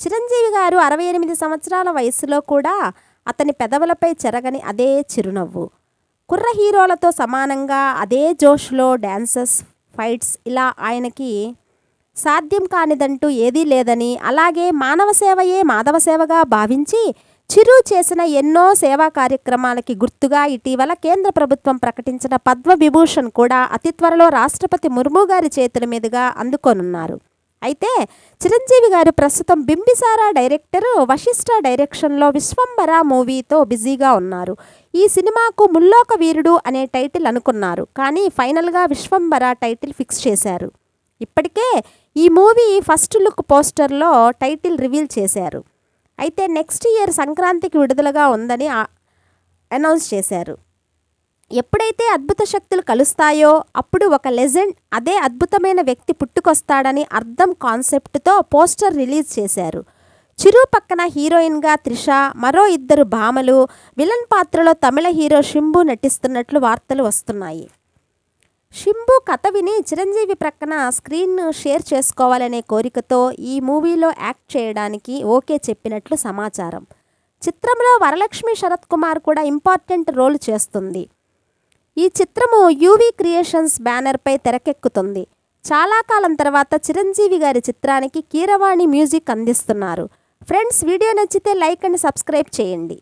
చిరంజీవి గారు అరవై ఎనిమిది సంవత్సరాల వయసులో కూడా అతని పెదవులపై చెరగని అదే చిరునవ్వు. కుర్ర హీరోలతో సమానంగా అదే జోష్లో డ్యాన్సెస్ ఫైట్స్ ఇలా ఆయనకి సాధ్యం కానిదంటూ ఏదీ లేదని అలాగే మానవ సేవయే మాధవ సేవగా భావించి చిరు చేసిన ఎన్నో సేవా కార్యక్రమాలకి గుర్తుగా ఇటీవల కేంద్ర ప్రభుత్వం ప్రకటించిన పద్మవిభూషణ్ కూడా అతి త్వరలో రాష్ట్రపతి ముర్ము గారి చేతుల మీదుగా అందుకోనున్నారు. అయితే చిరంజీవి గారు ప్రస్తుతం బింబిసారా డైరెక్టర్ వశిష్ఠ డైరెక్షన్లో విశ్వంబర మూవీతో బిజీగా ఉన్నారు. ఈ సినిమాకు ముల్లోక వీరుడు అనే టైటిల్ అనుకున్నారు. కానీ ఫైనల్గా విశ్వంబర టైటిల్ ఫిక్స్ చేశారు. ఇప్పటికే ఈ మూవీ ఫస్ట్ లుక్ పోస్టర్లో టైటిల్ రివీల్ చేశారు. అయితే నెక్స్ట్ ఇయర్ సంక్రాంతికి విడుదలగా ఉందని అనౌన్స్ చేశారు. ఎప్పుడైతే అద్భుత శక్తులు కలుస్తాయో అప్పుడు ఒక లెజెండ్ అదే అద్భుతమైన వ్యక్తి పుట్టుకొస్తాడని అర్థం కాన్సెప్ట్తో పోస్టర్ రిలీజ్ చేశారు. చిరు పక్కన హీరోయిన్గా త్రిష మరో ఇద్దరు భామలు విలన్ పాత్రలో తమిళ హీరో షింబు నటిస్తున్నట్లు వార్తలు వస్తున్నాయి. షింబు కథ విని చిరంజీవి ప్రక్కన స్క్రీన్ను షేర్ చేసుకోవాలనే కోరికతో ఈ మూవీలో యాక్ట్ చేయడానికి ఓకే చెప్పినట్లు సమాచారం. చిత్రంలో వరలక్ష్మి శరత్ కుమార్ కూడా ఇంపార్టెంట్ రోల్ చేస్తుంది. ఈ చిత్రము యూవీ క్రియేషన్స్ బ్యానర్పై తెరకెక్కుతుంది. చాలా కాలం తర్వాత చిరంజీవి గారి చిత్రానికి కీరవాణి మ్యూజిక్ అందిస్తున్నారు. ఫ్రెండ్స్ వీడియో నచ్చితే లైక్ అండ్ సబ్స్క్రైబ్ చేయండి.